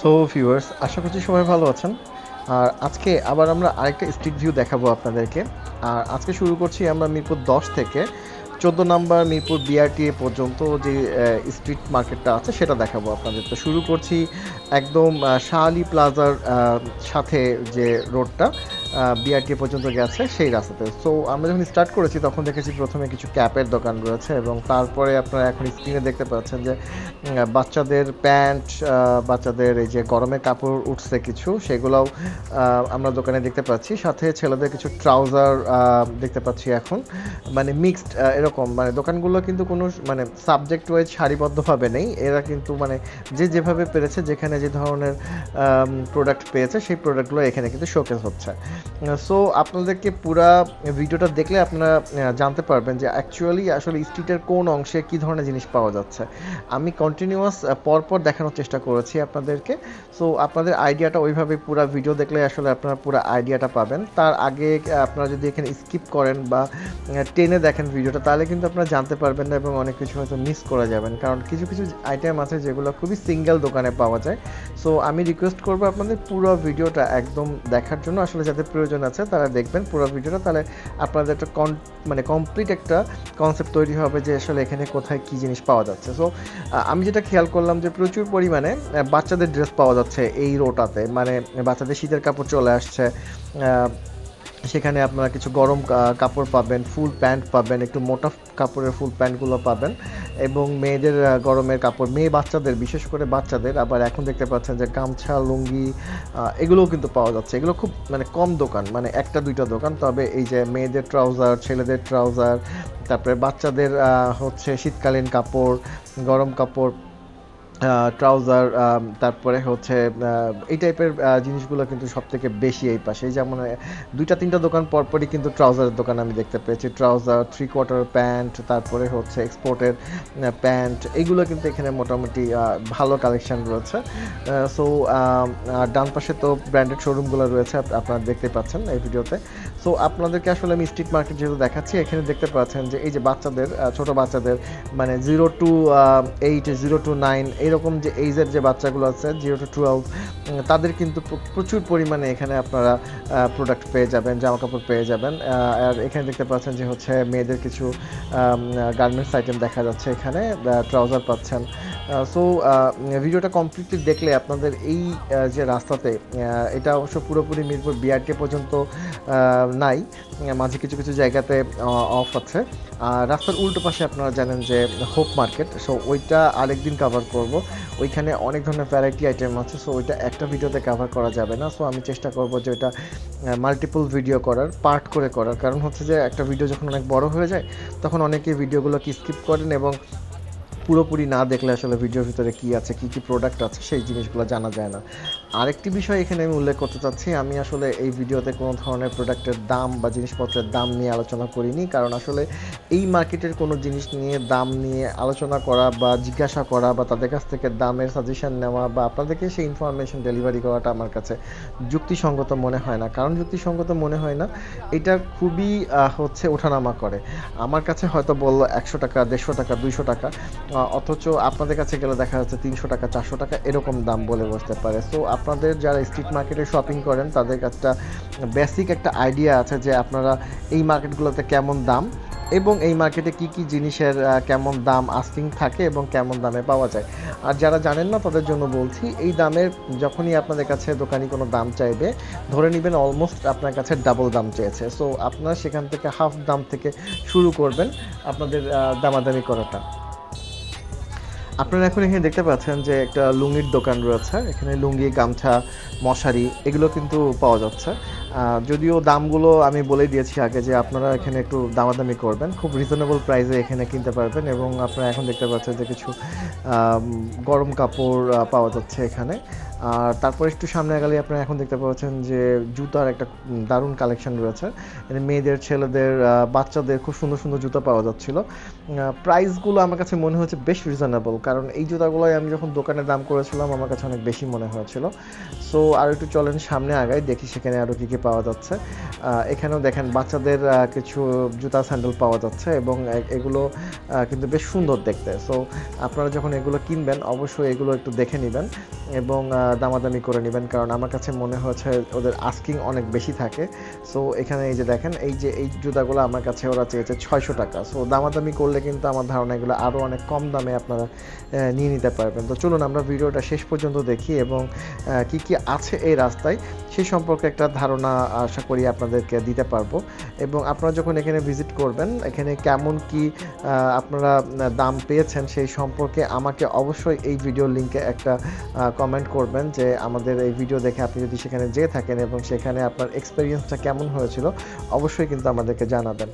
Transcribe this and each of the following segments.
So viewers আশা করছি সবাই ভালো আছেন। আর আজকে আবার আমরা আরেকটা স্ট্রিট ভিউ দেখাবো আপনাদেরকে। আর আজকে শুরু করছি আমরা মিরপুর দশ থেকে। চোদ্দ নাম্বার মিরপুর বিআরটিএ পর্যন্ত যে স্ট্রিট মার্কেটটা আছে সেটা দেখাবো আপনাদের। তো শুরু করছি একদম আহ, শাহ আলী প্লাজার সাথে যে রোডটা বিআরটিএ পর্যন্ত গেছে সেই রাস্তাতে। সো আমরা যখন স্টার্ট করেছি, তখন দেখেছি প্রথমে কিছু ক্যাপের দোকান রয়েছে এবং তারপরে আপনারা এখন স্ক্রিনে দেখতে পাচ্ছেন যে বাচ্চাদের প্যান্ট বাচ্চাদের এই যে গরমে কাপড় উঠছে কিছু, সেগুলোও আমরা দোকানে দেখতে পাচ্ছি। সাথে ছেলেদের কিছু ট্রাউজার দেখতে পাচ্ছি এখন। মানে মিক্সড এরকম। মানে দোকানগুলো কিন্তু কোনো মানে সাবজেক্ট ওয়াইজ সারিবদ্ধভাবে নেই। এরা কিন্তু মানে যে যেভাবে পেরেছে, যেখানে যে ধরনের প্রোডাক্ট পেয়েছে, সেই প্রোডাক্টগুলো এখানে কিন্তু শোকেস হচ্ছে। সো আপনাদেরকে পুরা ভিডিওটা দেখলে আপনারা জানতে পারবেন যে অ্যাকচুয়ালি আসলে স্ট্রিটের কোন অংশে কী ধরনের জিনিস পাওয়া যাচ্ছে। আমি কন্টিনিউয়াস পরপর দেখানোর চেষ্টা করেছি আপনাদেরকে। সো আপনাদের আইডিয়াটা ওইভাবে পুরো ভিডিও দেখলে আসলে আপনারা পুরো আইডিয়াটা পাবেন। তার আগে আপনারা যদি এখানে স্কিপ করেন বা টেনে দেখেন ভিডিওটা তাহলে কিন্তু আপনারা জানতে পারবেন না এবং অনেক কিছু হয়তো মিস করে যাবেন। কারণ কিছু কিছু আইটেম আছে যেগুলো খুবই সিঙ্গেল দোকানে পাওয়া যায়। সো আমি রিকোয়েস্ট করব আপনাদের পুরো ভিডিওটা একদম দেখার জন্য, আসলে যাদের প্রয়োজন আছে, তারা দেখবেন পুরো ভিডিওটা। তাহলে আপনাদের একটা কন মানে কমপ্লিট একটা কনসেপ্ট তৈরি হবে যে আসলে এখানে কোথায় কী জিনিস পাওয়া যাচ্ছে। সো আমি যেটা খেয়াল করলাম যে প্রচুর পরিমাণে বাচ্চাদের ড্রেস পাওয়া যাচ্ছে এই রোটাতে মানে বাচ্চাদের শীতের কাপড় চলে আসছে সেখানে আপনারা কিছু গরম কাপড় পাবেন, ফুল প্যান্ট পাবেন, একটু মোটা কাপড়ের ফুল প্যান্টগুলো পাবেন এবং মেয়েদের গরমের কাপড়, মেয়ে বাচ্চাদের, বিশেষ করে বাচ্চাদের, আবার এখন দেখতে পাচ্ছেন যে গামছা, লুঙ্গি এগুলোও কিন্তু পাওয়া যাচ্ছে। এগুলো খুব মানে কম দোকান মানে একটা, দুইটা দোকান। তবে এই যে মেয়েদের ট্রাউজার, ছেলেদের ট্রাউজার, তারপরে বাচ্চাদের হচ্ছে শীতকালীন কাপড়, গরম কাপড় ট্রাউজার তারপরে হচ্ছে এই টাইপের জিনিসগুলো কিন্তু সব থেকে বেশি এই পাশে। যেমন দুইটা তিনটা দোকান পরপরই কিন্তু ট্রাউজারের দোকান আমি দেখতে পেয়েছি। ট্রাউজার থ্রি কোয়ার্টার প্যান্ট তারপরে হচ্ছে এক্সপোর্টের প্যান্ট এইগুলো কিন্তু এখানে মোটামুটি ভালো কালেকশন রয়েছে। সো ডান পাশে তো ব্র্যান্ডেড শোরুমগুলো রয়েছে, আপ- আপনারা দেখতে পাচ্ছেন এই ভিডিওতে। সো আপনাদেরকে আসলে আমি স্ট্রিট মার্কেট যেহেতু দেখাচ্ছি, এখানে দেখতে পাচ্ছেন যে এই যে বাচ্চাদের ছোট বাচ্চাদের মানে zero to eight zero to nine এইরকম যে এইজের যে বাচ্চাগুলো আছে জিরো টু টুয়েলভ তাদের কিন্তু প্রচুর পরিমাণে এখানে আপনারা প্রোডাক্ট পেয়ে যাবেন জামা কাপড় পেয়ে যাবেন। আর এখানে দেখতে পাচ্ছেন যে হচ্ছে মেয়েদের কিছু গার্মেন্টস আইটেম দেখা যাচ্ছে এখানে ট্রাউজার পাচ্ছেন। সো ভিডিওটা কমপ্লিটলি দেখলে আপনাদের এই যে রাস্তাতে এটা অবশ্য পুরোপুরি মিরপুর বিআরটি পর্যন্ত নাই। মাঝে কিছু কিছু জায়গাতে অফ আছে। আর রাস্তার উল্টো পাশে আপনারা জানেন যে হোপ মার্কেট সো ওইটা আরেকদিন কভার করব। ওইখানে অনেক ধরনের ভ্যারাইটি আইটেম আছে সো ওইটা একটা ভিডিওতে কভার করা যাবে না। সো আমি চেষ্টা করব যে ওইটা মাল্টিপল ভিডিও করার পার্ট করে করার। কারণ হচ্ছে যে, একটা ভিডিও যখন অনেক বড় হয়ে যায়, তখন অনেকে ভিডিওগুলোকে স্কিপ করেন এবং পুরোপুরি না দেখলে আসলে ভিডিওর ভিতরে কী আছে, কী কী প্রোডাক্ট আছে, সেই জিনিসগুলো জানা যায় না। আরেকটি বিষয় এখানে আমি উল্লেখ করতে চাচ্ছি, আমি আসলে এই ভিডিওতে কোনো ধরনের প্রোডাক্টের দাম বা জিনিসপত্রের দাম নিয়ে আলোচনা করিনি, কারণ আসলে এই মার্কেটের কোনো জিনিস নিয়ে, দাম নিয়ে আলোচনা করা বা জিজ্ঞাসা করা বা তাদের কাছ থেকে দামের সাজেশন নেওয়া বা আপনাদেরকে সেই ইনফরমেশন ডেলিভারি করাটা আমার কাছে যুক্তিসঙ্গত মনে হয় না। কারণ যুক্তিসঙ্গত মনে হয় না, এটা খুবই হচ্ছে ওঠানামা করে। আমার কাছে হয়তো বলল একশো টাকা, দেড়শো টাকা, দুইশো টাকা অথচ আপনাদের কাছে গেলে দেখা যাচ্ছে তিনশো টাকা, চারশো টাকা, এরকম দাম বলে বসতে পারে। সো আপনাদের যারা স্ট্রিট মার্কেটে শপিং করেন, তাদের একটা বেসিক একটা আইডিয়া আছে যে আপনারা এই মার্কেটগুলোতে কেমন দাম এবং এই মার্কেটে কি কি জিনিসের কেমন দাম আস্কিং থাকে এবং কেমন দামে পাওয়া যায়। আর যারা জানেন না, তাদের জন্য বলছি, এই দামের যখনই আপনাদের কাছে দোকানি কোনো দাম চাইবে, ধরে নেবেন অলমোস্ট আপনার কাছে ডাবল দাম চেয়েছে। সো আপনারা সেখান থেকে হাফ দাম থেকে শুরু করবেন আপনাদের দামাদামি করাটা। আপনারা এখন এখানে দেখতে পাচ্ছেন যে একটা লুঙ্গির দোকান রয়েছে। এখানে লুঙ্গি, গামছা, মশারি, এগুলো কিন্তু পাওয়া যাচ্ছে। যদিও দামগুলো আমি বলে দিয়েছি আগে যে আপনারা এখানে একটু দামাদামি করবেন, খুব রিজনেবল প্রাইসে এখানে কিনতে পারবেন এবং আপনারা এখন দেখতে পাচ্ছেন যে কিছু গরম কাপড় পাওয়া যাচ্ছে এখানে। আর তারপর একটু সামনে গেলে আপনারা এখন দেখতে পাচ্ছেন যে জুতার একটা দারুণ কালেকশন রয়েছে। মেয়েদের, ছেলেদের বাচ্চাদের খুব সুন্দর সুন্দর জুতা পাওয়া যাচ্ছিল। প্রাইসগুলো আমার কাছে মনে হয়েছে বেশ রিজনেবল কারণ এই জুতাগুলোই আমি যখন দোকানে দাম করেছিলাম আমার কাছে অনেক বেশি মনে হয়েছিল। সো আর একটু চলেন সামনে আগায় দেখি সেখানে আরও কী কী পাওয়া যাচ্ছে। এখানেও দেখেন বাচ্চাদের কিছু জুতা স্যান্ডেল পাওয়া যাচ্ছে এবং এগুলো কিন্তু বেশ সুন্দর দেখতে। সো আপনারা যখন এগুলো কিনবেন, অবশ্যই এগুলো একটু দেখে নেবেন এবং দামাদামি করে নেবেন কারণ আমার কাছে মনে হয়েছে ওদের আস্কিং অনেক বেশি থাকে। সো এখানে এই যে দেখেন, এই যে, এই জুতাগুলো আমার কাছে ওরা চেয়েছে ছয়শো টাকা। সো দামাদামি করলে কিন্তু আমার ধারণা এগুলো আরও অনেক কম দামে আপনারা নিয়ে নিতে পারবেন। তো চলুন আমরা ভিডিওটা শেষ পর্যন্ত দেখি এবং কি কি আছে এই রাস্তায়। সেই সম্পর্কে একটা ধারণা আশা করি আপনাদেরকে দিতে পারব। এবং আপনারা যখন এখানে ভিজিট করবেন এখানে কেমন কি আপনারা দাম পেয়েছেন সেই সম্পর্কে আমাকে অবশ্যই এই ভিডিও লিঙ্কে একটা কমেন্ট করবেন যে আমাদের এই ভিডিও দেখে আপনি যদি সেখানে যেয়ে থাকেন এবং সেখানে আপনার এক্সপিরিয়েন্সটা কেমন হয়েছিল অবশ্যই কিন্তু আমাদেরকে জানাবেন।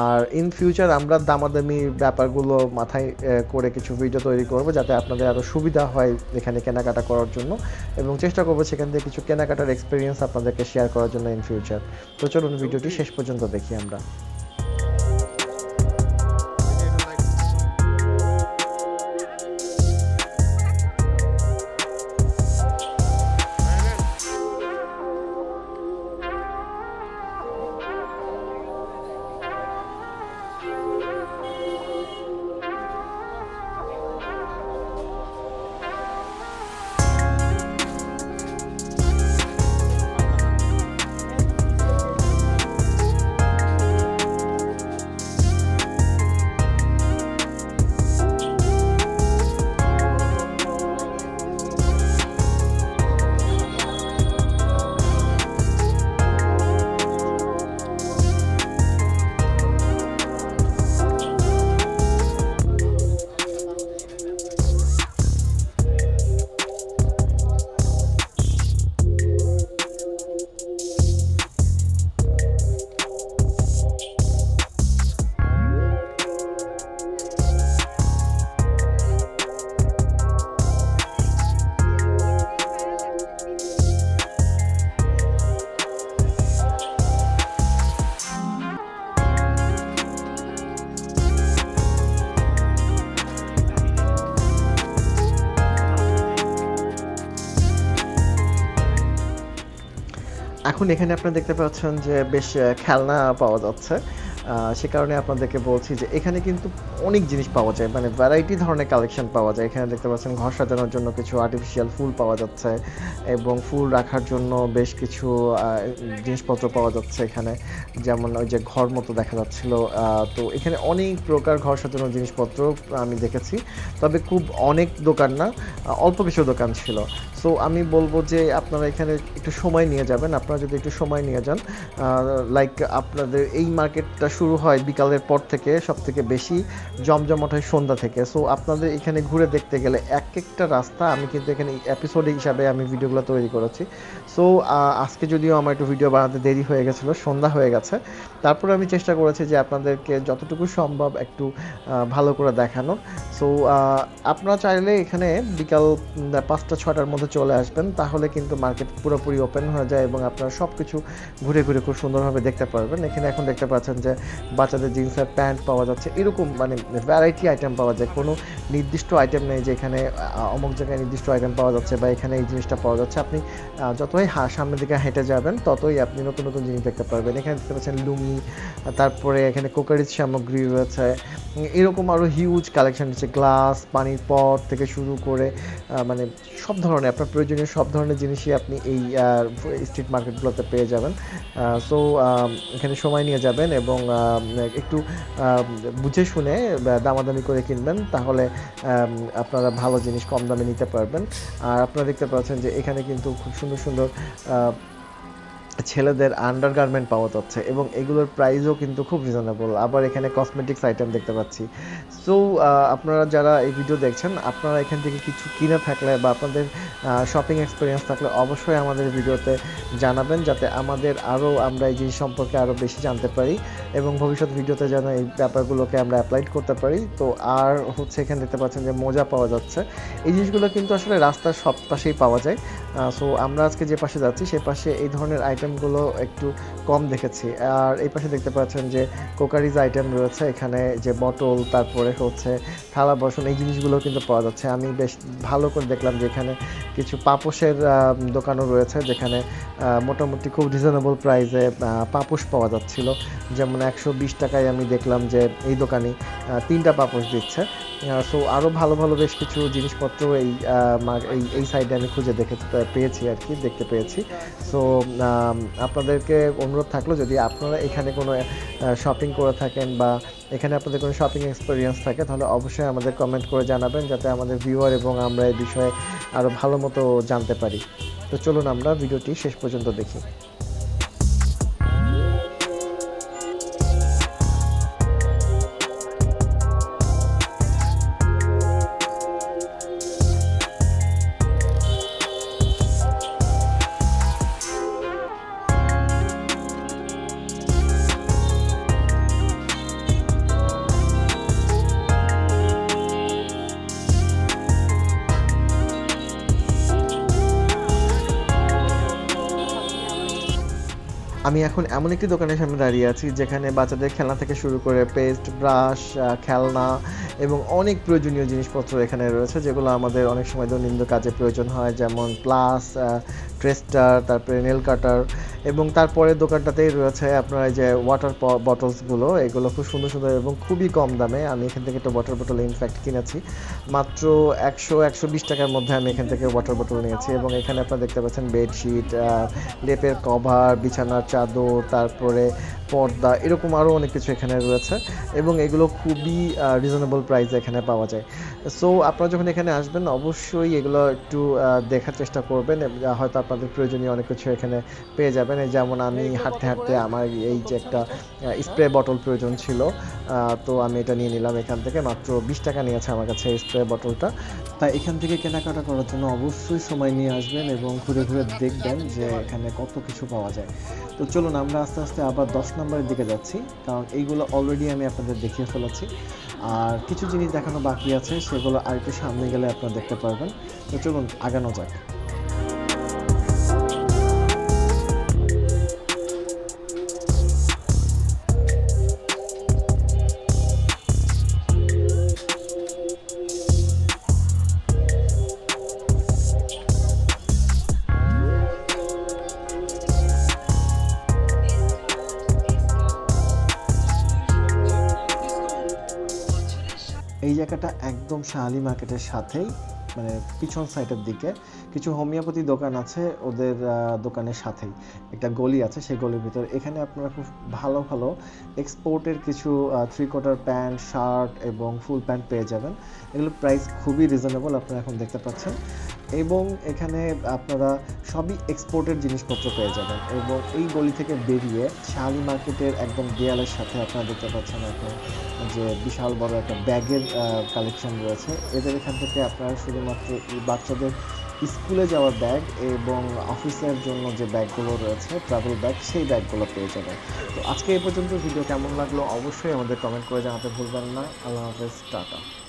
আর ইন ফিউচার আমরা দামাদামি ব্যাপারগুলো মাথায় করে কিছু ভিডিও তৈরি করব যাতে আপনাদের আরও সুবিধা হয় এখানে কেনাকাটা করার জন্য এবং চেষ্টা করব সেখান থেকে কিছু কেনাকাটার এক্সপিরিয়েন্স আপনাদেরকে শেয়ার করার জন্য ইন ফিউচার তো চলুন ভিডিওটি শেষ পর্যন্ত দেখি আমরা। এখন এখানে আপনারা দেখতে পাচ্ছেন যে বেশ খেলনা পাওয়া যাচ্ছে। সে কারণে আপনাদেরকে বলছি যে এখানে কিন্তু অনেক জিনিস পাওয়া যায়। মানে ভ্যারাইটি ধরনের কালেকশন পাওয়া যায়। এখানে দেখতে পাচ্ছেন ঘর সাজানোর জন্য কিছু আর্টিফিশিয়াল ফুল পাওয়া যাচ্ছে এবং ফুল রাখার জন্য বেশ কিছু জিনিসপত্র পাওয়া যাচ্ছে এখানে। যেমন ওই যে ঘর মতো দেখা যাচ্ছিল তো এখানে অনেক প্রকার ঘর সাজানোর জিনিসপত্র আমি দেখেছি। তবে খুব অনেক দোকান না অল্প কিছু দোকান ছিল। সো আমি বলব যে আপনারা এখানে একটু সময় নিয়ে যাবেন। আপনারা যদি একটু সময় নিয়ে যান লাইক আপনাদের এই মার্কেটটা শুরু হয় বিকালের পর থেকে সব থেকে বেশি জমজমাট হয় সন্ধ্যা থেকে। সো আপনাদের এখানে ঘুরে দেখতে গেলে এক একটা রাস্তা আমি কিন্তু এখানে এপিসোড হিসাবে আমি ভিডিওগুলো তৈরি করেছি। সো আজকে যদিও আমার একটু ভিডিও বানাতে দেরি হয়ে গেছিল, সন্ধ্যা হয়ে গেছে। তারপরে আমি চেষ্টা করেছি যে আপনাদেরকে যতটুকু সম্ভব একটু ভালো করে দেখানোর। সো আপনারা চাইলে এখানে বিকাল পাঁচটা ছটার মধ্যে চলে আসবেন, তাহলে কিন্তু মার্কেট পুরোপুরি ওপেন হয়ে যায় এবং আপনারা সব কিছু ঘুরে ঘুরে খুব সুন্দরভাবে দেখতে পারবেন। এখানে এখন দেখতে পাচ্ছেন যে বাচ্চাদের জিন্সের প্যান্ট পাওয়া যাচ্ছে। এরকম মানে ভ্যারাইটি আইটেম পাওয়া যায়। কোনো নির্দিষ্ট আইটেম নেই যে এখানে অমুক জায়গায় নির্দিষ্ট আইটেম পাওয়া যাচ্ছে বা এখানে এই জিনিসটা পাওয়া যাচ্ছে। আপনি যতই হা- সামনের দিকে হেঁটে যাবেন, ততই আপনি নতুন নতুন জিনিস দেখতে পারবেন। এখানে দেখতে পাচ্ছেন লুঙ্গি, তারপরে এখানে কোকারিজ সামগ্রী রয়েছে। এরকম আরও হিউজ কালেকশন রয়েছে। গ্লাস পানির পট থেকে শুরু করে মানে সব ধরনের, আপনার প্রয়োজনীয় সব ধরনের জিনিসই আপনি এই স্ট্রিট মার্কেটগুলোতে পেয়ে যাবেন। সো এখানে সময় নিয়ে যাবেন এবং একটু বুঝে শুনে দামাদামি করে কিনবেন, তাহলে আপনারা ভালো জিনিস কম দামে নিতে পারবেন। আর আপনারা দেখতে পাচ্ছেন যে এখানে কিন্তু খুব সুন্দর সুন্দর ছেলেদের আন্ডারগার্মেন্ট পাওয়া যাচ্ছে এবং এগুলোর প্রাইসও কিন্তু খুব রিজনেবল আবার এখানে কসমেটিক্স আইটেম দেখতে পাচ্ছি। সো আপনারা যারা এই ভিডিও দেখছেন, আপনারা এখান থেকে কিছু কিনে থাকলে বা আপনাদের শপিং এক্সপিরিয়েন্স থাকলে অবশ্যই আমাদের ভিডিওতে জানাবেন যাতে আমাদের আরও আমরা এই জিনিস সম্পর্কে আরও বেশি জানতে পারি এবং ভবিষ্যৎ ভিডিওতে যেন এই ব্যাপারগুলোকে আমরা অ্যাপ্লাইড করতে পারি। তো আর হচ্ছে এখানে দেখতে পাচ্ছেন যে মোজা পাওয়া যাচ্ছে। এই জিনিসগুলো কিন্তু আসলে রাস্তার সব পাশেই পাওয়া যায়। সো আমরা আজকে যে পাশে যাচ্ছি, সে পাশে এই ধরনের আইটেমগুলো একটু কম দেখেছি। আর এই পাশে দেখতে পাচ্ছেন যে কোকারিজ আইটেম রয়েছে, এখানে যে বটল তারপরে হচ্ছে থালা বাসন, এই জিনিসগুলো কিন্তু পাওয়া যাচ্ছে। আমি বেশ ভালো করে দেখলাম যে এখানে কিছু পাপোশের দোকানও রয়েছে, যেখানে মোটামুটি খুব রিজনেবল প্রাইসে পাপোশ পাওয়া যাচ্ছিল। যেমন একশো বিশ টাকায় আমি দেখলাম যে এই দোকানে তিনটা পাপোশ দিচ্ছে। সো আরও ভালো ভালো বেশ কিছু জিনিসপত্র এই এই সাইডে আমি খুঁজে দেখে পেয়েছি আর কি, দেখতে পেয়েছি। সো আপনাদেরকে অনুরোধ থাকল যদি আপনারা এখানে কোনো শপিং করে থাকেন বা এখানে আপনাদের কোনো শপিং এক্সপিরিয়েন্স থাকে, তাহলে অবশ্যই আমাদের কমেন্ট করে জানাবেন যাতে আমাদের ভিউয়ার এবং আমরা এই বিষয়ে আরও ভালো মতো জানতে পারি। তো চলুন আমরা ভিডিওটি শেষ পর্যন্ত দেখি। আমি এখন এমন একটি দোকানের সামনে দাঁড়িয়ে আছি যেখানে বাচ্চাদের খেলনা থেকে শুরু করে পেস্ট, ব্রাশ খেলনা এবং অনেক প্রয়োজনীয় জিনিসপত্র এখানে রয়েছে যেগুলো আমাদের অনেক সময় দৈনন্দিন কাজে প্রয়োজন হয়, যেমন প্লাস ট্রেস্টার তারপরে নেল কাটার এবং তারপরে দোকানটাতেই রয়েছে আপনার এই যে ওয়াটার বটলসগুলো এগুলো খুব সুন্দর সুন্দর এবং খুবই কম দামে। আমি এখান থেকে একটা ওয়াটার বোতল ইনফ্যাক্ট কিনেছি। মাত্র একশো একশো বিশ টাকার মধ্যে আমি এখান থেকে ওয়াটার বোতল নিয়েছি এবং এখানে আপনারা দেখতে পাচ্ছেন বেডশিট লেপের কভার বিছানার চাদর, তারপরে পর্দা, এরকম আরও অনেক কিছু এখানে রয়েছে এবং এগুলো খুবই রিজনেবল প্রাইসে এখানে পাওয়া যায়। সো আপনারা যখন এখানে আসবেন অবশ্যই এগুলো একটু দেখার চেষ্টা করবেন হয়তো আপনাদের প্রয়োজনীয় অনেক কিছু এখানে পেয়ে যাবেন। এই যেমন আমি হাঁটতে হাঁটতে আমার এই যে একটা স্প্রে বটল প্রয়োজন ছিল। তো আমি এটা নিয়ে নিলাম এখান থেকে। মাত্র বিশ টাকা নিয়েছে আমার কাছে স্প্রে বটলটা তাই এখান থেকে কেনাকাটা করার জন্য অবশ্যই সময় নিয়ে আসবেন এবং ঘুরে ঘুরে দেখবেন যে এখানে কত কিছু পাওয়া যায়। তো চলুন আমরা আস্তে আস্তে আবার দশ নম্বরের দিকে যাচ্ছি। কারণ এইগুলো অলরেডি আমি আপনাদের দেখিয়ে ফেলেছি। আর কিছু জিনিস দেখানো বাকি আছে, সেগুলো আর একটু সামনে গেলে আপনারা দেখতে পারবেন। তো চলুন, আগানো যাক। এই জায়গাটা একদম শাহালি মার্কেটের সাথেই মানে পিছন সাইডের দিকে। কিছু হোমিওপ্যাথি দোকান আছে, ওদের দোকানের সাথেই। একটা গলি আছে, সেই গলির ভিতর। এখানে আপনারা খুব ভালো ভালো এক্সপোর্টের কিছু থ্রি কোয়ার্টার প্যান্ট শার্ট এবং ফুল প্যান্ট পেয়ে যাবেন। এগুলো প্রাইস খুবই রিজনেবল আপনারা এখন দেখতে পাচ্ছেন। এবং এখানে আপনারা সবই এক্সপোর্টের জিনিসপত্র পেয়ে যাবেন। এবং এই গলি থেকে বেরিয়ে শাহালি মার্কেটের একদম দেয়ালের সাথে আপনারা দেখতে পাচ্ছেন এখন যে বিশাল বড় একটা ব্যাগের কালেকশন রয়েছে। এদের এখান থেকে আপনারা শুধুমাত্র বাচ্চাদের স্কুলে যাওয়ার ব্যাগ এবং অফিসের জন্য যে ব্যাগগুলো রয়েছে ট্রাভেল ব্যাগ সেই ব্যাগগুলো পেয়ে যাবে। তো আজকে এই পর্যন্ত ভিডিও কেমন লাগল? অবশ্যই আমাদের কমেন্ট করে জানাতে ভুলবেন না। আল্লাহ হাফেজ, টাটা।